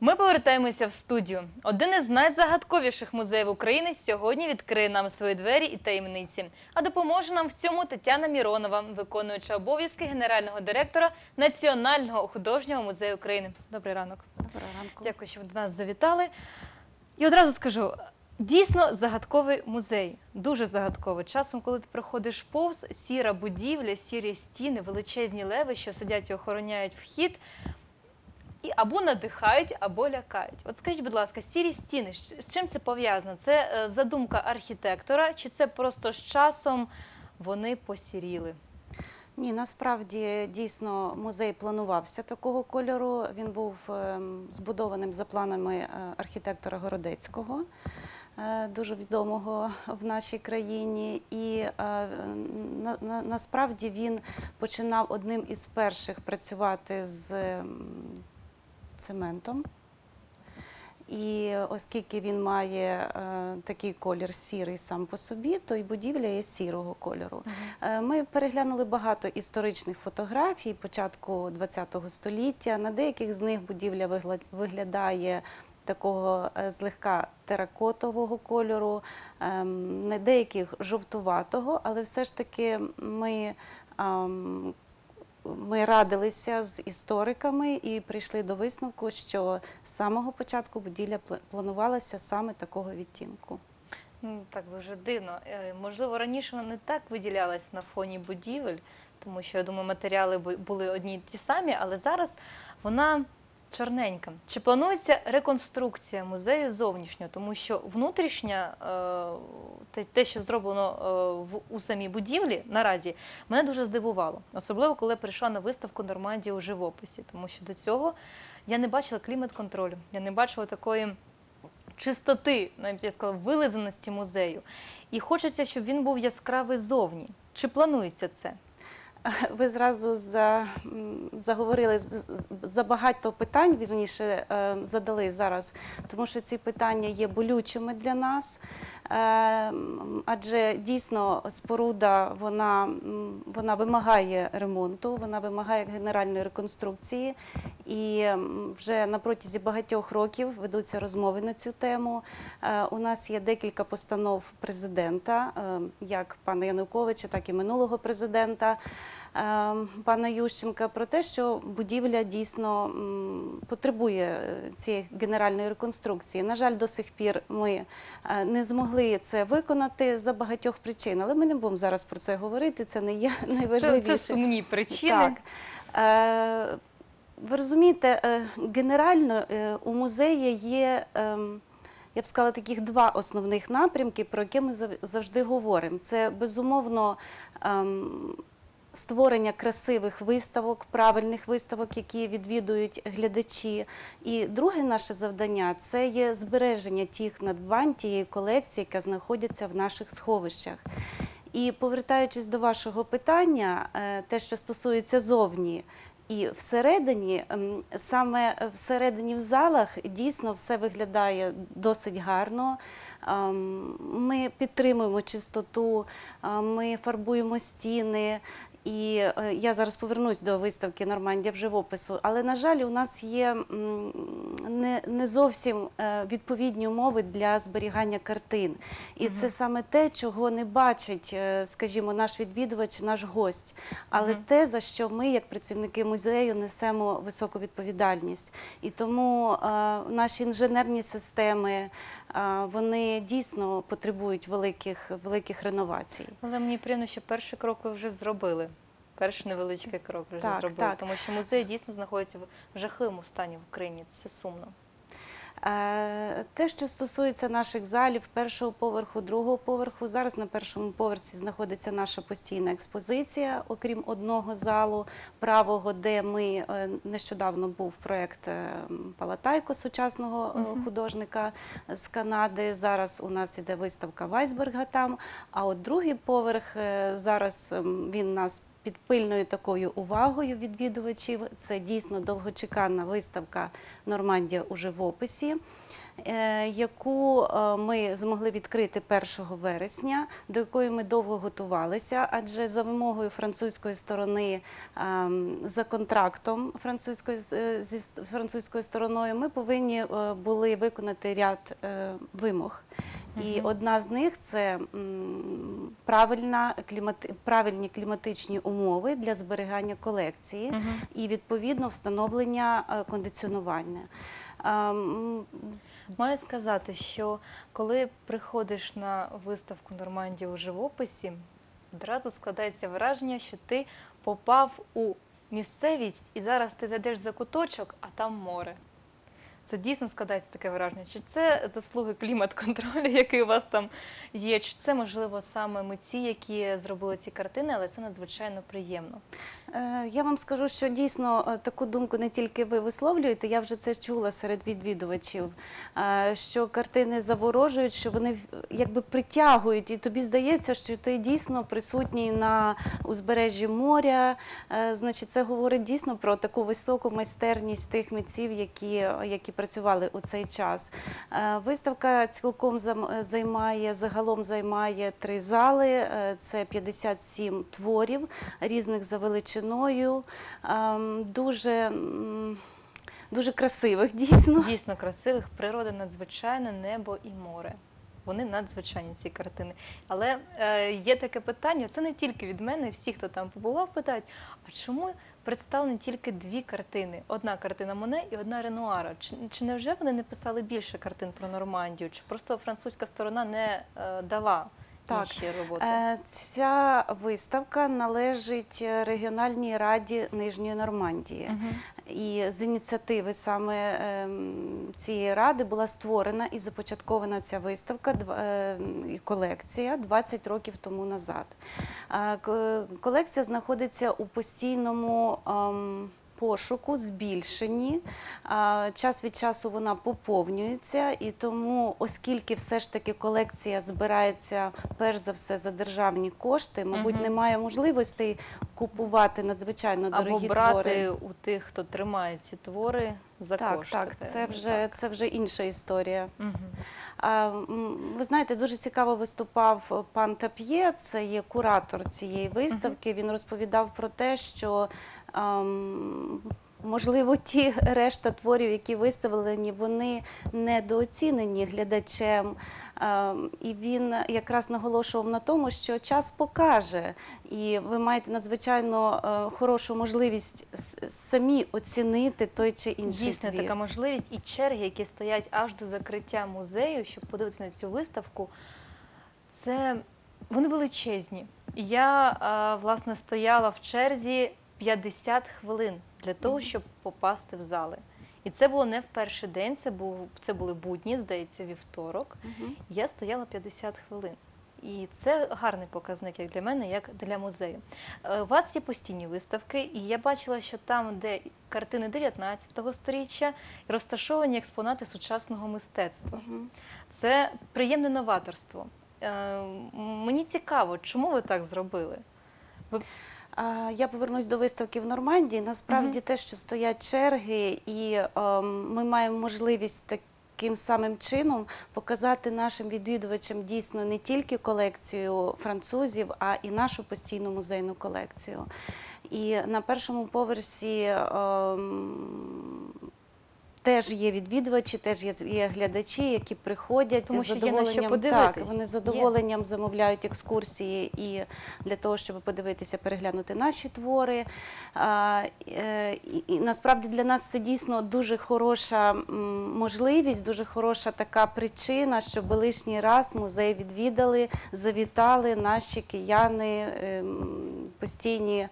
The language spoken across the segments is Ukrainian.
Ми повертаємося в студію. Один із найзагадковіших музеїв України сьогодні відкриє нам свої двері і таємниці. А допоможе нам в цьому Тетяна Міронова, виконуюча обов'язки генерального директора Національного художнього музею України. Добрий ранок. Доброго ранку. Дякую, що ви до нас завітали. І одразу скажу. Дійсно загадковий музей, дуже загадковий. Часом, коли ти проходиш повз, сіра будівля, сірі стіни, величезні леви, що сидять і охороняють вхід, і або надихають, або лякають. От скажіть, будь ласка, сірі стіни, з чим це пов'язано? Це е, задумка архітектора, чи це просто з часом вони посіріли? Ні, насправді дійсно музей планувався такого кольору. Він був ем, збудованим за планами е, архітектора Городецького, е, дуже відомого в нашій країні. І на, на, насправді він починав одним із перших працювати з ем, цементом. І оскільки він має е, такий колір сірий сам по собі, то й будівля є сірого кольору. Е, Ми переглянули багато історичних фотографій початку ХХ століття. На деяких з них будівля виглядає такого е, злегка теракотового кольору, ем, на деяких жовтуватого, але все ж таки ми. Ми радилися з істориками і прийшли до висновку, що з самого початку будівля планувалася саме такого відтінку. Ну, так дуже дивно. Е, Можливо, раніше вона не так виділялась на фоні будівель, тому що я думаю, матеріали були одні й ті самі, але зараз вона чорненька. Чи планується реконструкція музею зовнішньо? Тому що внутрішня, е, те- що зроблено е, в- у самій будівлі наразі, мене дуже здивувало. Особливо, коли я прийшла на виставку Нормандія у живописі, тому що до цього я не бачила клімат-контролю, я не бачила такої чистоти, навіть я сказала, вилизаності музею. І хочеться, щоб він був яскравий зовні. Чи планується це? Ви зразу за, заговорили за багато питань, вірніше е, задали зараз, тому що ці питання є болючими для нас. Е, Адже дійсно споруда вона, вона вимагає ремонту, вона вимагає генеральної реконструкції. І вже на протязі багатьох років ведуться розмови на цю тему. Е, У нас є декілька постанов президента, е, як пана Януковича, так і минулого президента. Е, Пана Ющенка про те, що будівля дійсно потребує е, цієї генеральної реконструкції. На жаль, до сих пір ми е, не змогли це виконати за багатьох причин, але ми не будемо зараз про це говорити. Це не є найважливіше. це сумні причини. Так. Е, ви розумієте, генерально у музеї є, ем, я б сказала, таких два основних напрямки, про які ми завжди говоримо. Це безумовно. Ем, Створення красивих виставок, правильних виставок, які відвідують глядачі. І друге наше завдання це є збереження тих надбань, тієї колекції, яка знаходиться в наших сховищах. І повертаючись до вашого питання, е, те, що стосується зовні і всередині, ем, саме всередині в залах дійсно все виглядає досить гарно. Ем, Ми підтримуємо чистоту, е, ми фарбуємо стіни. І е, я зараз повернусь до виставки Нормандія в живопису, але на жаль, у нас є не, не зовсім е, відповідні умови для зберігання картин. І це саме те, чого не бачить, е, скажімо, наш відвідувач, наш гость, але Мгм. те, за що ми, як працівники музею, несемо високу відповідальність. І тому наші інженерні системи вони дійсно потребують великих, великих реновацій. Але мені приємно, що перший крок ви вже зробили. Перший невеличкий крок вже Так, зробили, так. тому що музей дійсно знаходиться в жахливому стані в Україні. Це сумно. Е, Те, що стосується наших залів, першого поверху, другого поверху, зараз на першому поверсі знаходиться наша постійна експозиція, окрім одного залу правого, де ми е, нещодавно був проєкт е, Палатайко сучасного Мгм. художника з Канади. Зараз у нас іде виставка Вайсберга там. А от другий поверх зараз ем, він нас під пильною такою увагою відвідувачів. Це дійсно довгочеканна виставка Нормандія у живописі. Е, яку е, ми змогли відкрити 1 вересня, до якої ми довго готувалися, адже за вимогою французької сторони, ем, за контрактом французької з- е, зі французькою стороною, ми повинні були виконати ряд вимог. І одна з них це правильна клімати, правильні кліматичні умови для зберігання колекції і відповідно встановлення кондиціонування. Маю сказати, що коли приходиш на виставку Нормандія у живописі, одразу складається враження, що ти попав у місцевість і зараз ти зайдеш за куточок, а там море. Це дійсно складається таке враження. Чи це заслуги клімат-контролю, який у вас там є, чи це можливо саме митці, які зробили ці картини, але це надзвичайно приємно. Е, Я вам скажу, що дійсно е, таку думку не тільки ви висловлюєте, я вже це чула серед відвідувачів, е, що картини заворожують, що вони якби притягують, і тобі здається, що ти дійсно присутній на узбережжі моря. Значить, це говорить дійсно про таку високу майстерність тих митців, які, які працювали у цей час. Виставка цілком займає загалом займає три зали. Це 57 творів різних за величиною, ем, дуже, дуже красивих дійсно. Дійсно красивих, природа надзвичайна, небо і море. Вони надзвичайні ці картини. Але е, є таке питання: це не тільки від мене, всі, хто там побував, питають: а чому представлені тільки дві картини? Одна картина Моне і одна Ренуара. Чи, чи невже вони не писали більше картин про Нормандію? Чи просто французька сторона не е, дала Так. інші роботи? Е, Ця виставка належить е, регіональній раді Нижньої Нормандії. Мгм. І з ініціативи саме ем, цієї ради була створена і започаткована ця виставка е, і колекція 20 років тому назад. Колекція знаходиться у постійному. Пошуку збільшенні А, час від часу вона поповнюється, і тому, оскільки все ж таки колекція збирається перш за все за державні кошти, мабуть, немає можливостей купувати надзвичайно Або дорогі брати твори. у тих, хто тримає ці твори за Так, кошти. так, це вже так. це вже інша історія. А, ви знаєте, дуже цікаво виступав пан Тап'є, це є куратор цієї виставки. Він розповідав про те, що можливо ті решта творів, які виставлені, вони недооцінені глядачем. І він якраз наголошував на тому, що час покаже, і ви маєте надзвичайно е, хорошу можливість самі оцінити той чи інший Дійсно, твір. така можливість і черги, які стоять аж до закриття музею, щоб подивитися на цю виставку, це вони величезні. Я е, власне стояла в черзі 50 хвилин для того, щоб попасти в зали. І це було не в перший день, це був це були будні, здається, вівторок. Мгм. Я стояла 50 хвилин. І це гарний показник як для мене, як для музею. Е, У вас є постійні виставки, і я бачила, що там, де картини 19 століття, розташовані експонати сучасного мистецтва. Мгм. Це приємне новаторство. Е, Мені цікаво, чому ви так зробили? А, Я повернусь до виставки в Нормандії. Насправді те, що стоять черги, і ем, ми маємо можливість таким самим чином показати нашим відвідувачам дійсно не тільки колекцію французів, а і нашу постійну музейну колекцію. І на першому поверсі. ем, Теж є відвідувачі, теж є, є глядачі, які приходять Тому з що є на що задоволенням. так, подивитись. вони з Є. задоволенням замовляють екскурсії і для того, щоб подивитися, переглянути наші твори. А, е, і, і насправді для нас це дійсно дуже хороша м, можливість, дуже хороша така причина, щоб лишній раз музей відвідали, завітали наші кияни, ем, постійні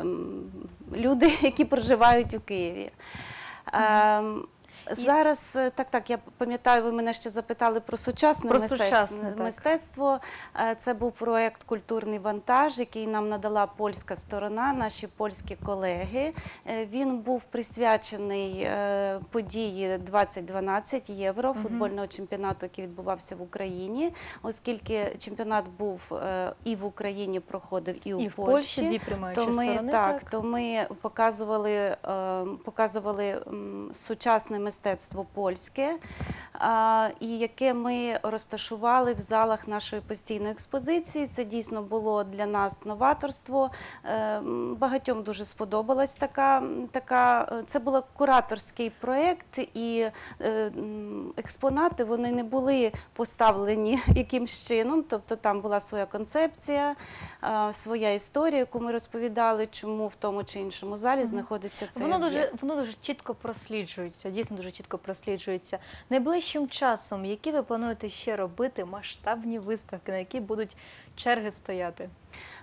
ем, люди, які проживають у Києві. Ем, Зараз е, так, так, я пам'ятаю, ви мене ще запитали про сучасне Про мистецтво. сучасне, так. мистецтво. Е, Це був проєкт Культурний вантаж, який нам надала польська сторона, наші польські колеги. Е, Він був присвячений е, події 2012 євро футбольного чемпіонату, який відбувався в Україні, оскільки чемпіонат був е, і в Україні проходив, і у І в Польщі дві приймаючі то ми сторони. так, то ми показували, е, показували м, сучасне мистецтво мистецтво польське, і яке ми розташували в залах нашої постійної експозиції. Це дійсно було для нас новаторство. Е, Багатьом дуже сподобалась така, така. е, Це був кураторський проєкт, і е, експонати вони не були поставлені якимсь чином. Тобто там була своя концепція, своя історія, яку ми розповідали, чому в тому чи іншому залі знаходиться цей Воно дуже, воно дуже чітко просліджується, дійсно дуже чітко просліджується. Найближчим часом, які ви плануєте ще робити масштабні виставки, на які будуть черги стояти?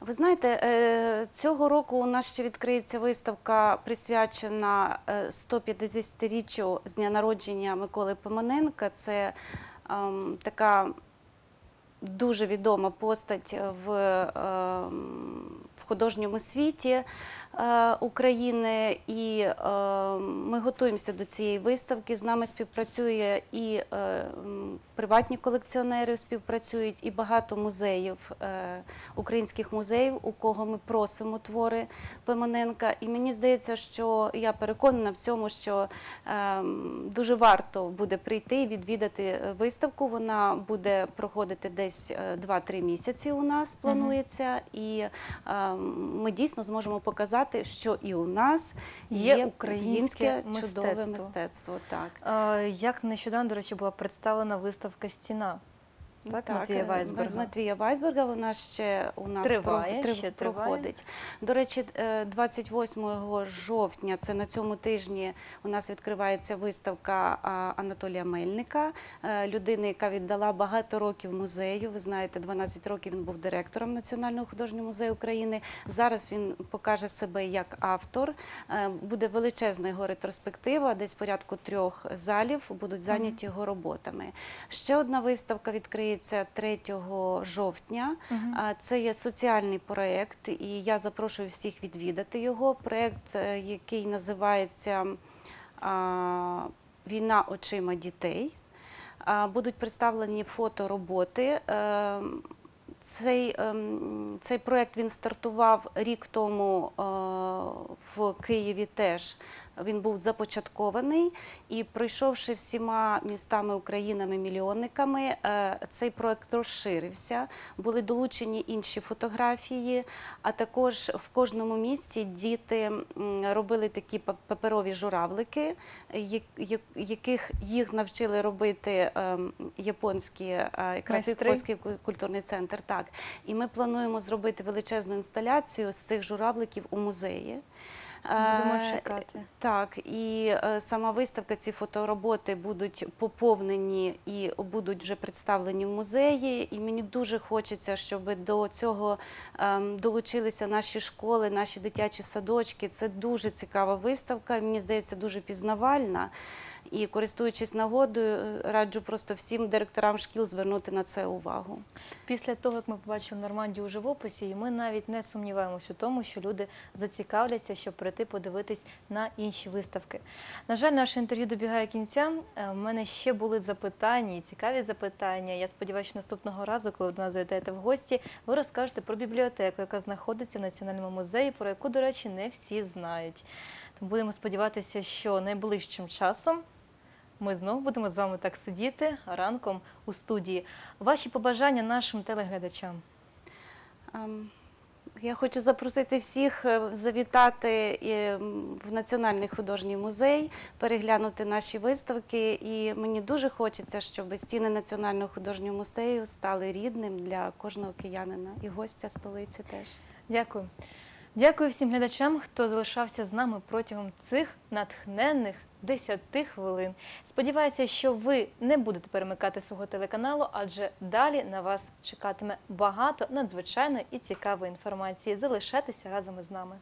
Ви знаєте, е, цього року у нас ще відкриється виставка, присвячена е, 150-річчю з дня народження Миколи Пимоненка. Це ем, така дуже відома постать в, ем, в художньому світі е, України. І е, ми готуємося до цієї виставки. З нами співпрацює і е, приватні колекціонери співпрацюють, і багато музеїв, е, українських музеїв, у кого ми просимо твори Пимоненка. І мені здається, що я переконана в цьому, що дуже варто буде прийти і відвідати е, виставку. Вона буде проходити десь е, 2-3 місяці. У нас планується, і ми дійсно зможемо показати, що і у нас Є є, українське чудове мистецтво. мистецтво. Так. Е, Як нещодавно, до речі, була представлена виставка Стіна. Так, Матвія е, Вайсберга. Матвія Вайсберга, вона ще у нас Триває, про- ще трив- триває. проходить. До речі, е, 28 жовтня, це на цьому тижні, у нас відкривається виставка Анатолія Мельника, е, людини, яка віддала багато років музею. Ви знаєте, 12 років він був директором Національного художнього музею України. Зараз він покаже себе як автор. Е, Буде величезна його ретроспектива, десь порядку трьох залів будуть зайняті його роботами. Ще одна виставка відкриється 3 жовтня. Це є соціальний проєкт, і я запрошую всіх відвідати його. Проєкт, е, який називається Війна очима дітей. Будуть представлені фотороботи. Е, Цей, ем, цей проєкт він стартував рік тому е, в Києві теж. Він був започаткований і пройшовши всіма містами Українами мільйонниками, е, цей проект розширився. Були долучені інші фотографії, а також в кожному місті діти робили такі паперові журавлики, яких їх навчили робити ем, японські е, якраз японський культурний центр. Так, і ми плануємо зробити величезну інсталяцію з цих журавликів у музеї. Будемо Е, чекати. так, і е, сама виставка, ці фотороботи будуть поповнені і будуть вже представлені в музеї. І мені дуже хочеться, щоб до цього ем, долучилися наші школи, наші дитячі садочки. Це дуже цікава виставка. Мені здається, дуже пізнавальна. І користуючись нагодою, е, раджу просто всім директорам шкіл звернути на це увагу. Після того, як ми побачили Нормандію у живописі, ми навіть не сумніваємося у тому, що люди зацікавляться, щоб прийти подивитись на інші виставки. На жаль, наше інтерв'ю добігає кінця. Е, У мене ще були запитання і цікаві запитання. Я сподіваюся, що наступного разу, коли до нас завітаєте в гості, ви розкажете про бібліотеку, яка знаходиться в Національному музеї, про яку, до речі, не всі знають. Тому будемо сподіватися, що найближчим часом ми знову будемо з вами так сидіти ранком у студії. Ваші побажання нашим телеглядачам. Ем, Я хочу запросити всіх е, завітати в Національний художній музей, переглянути наші виставки. І мені дуже хочеться, щоб стіни Національного художнього музею стали рідним для кожного киянина і гостя столиці теж. Дякую. Дякую всім глядачам, хто залишався з нами протягом цих натхненних 10 хвилин. Сподіваюся, що ви не будете перемикати свого телеканалу, адже далі на вас чекатиме багато надзвичайної і цікавої інформації. Залишайтеся разом із нами.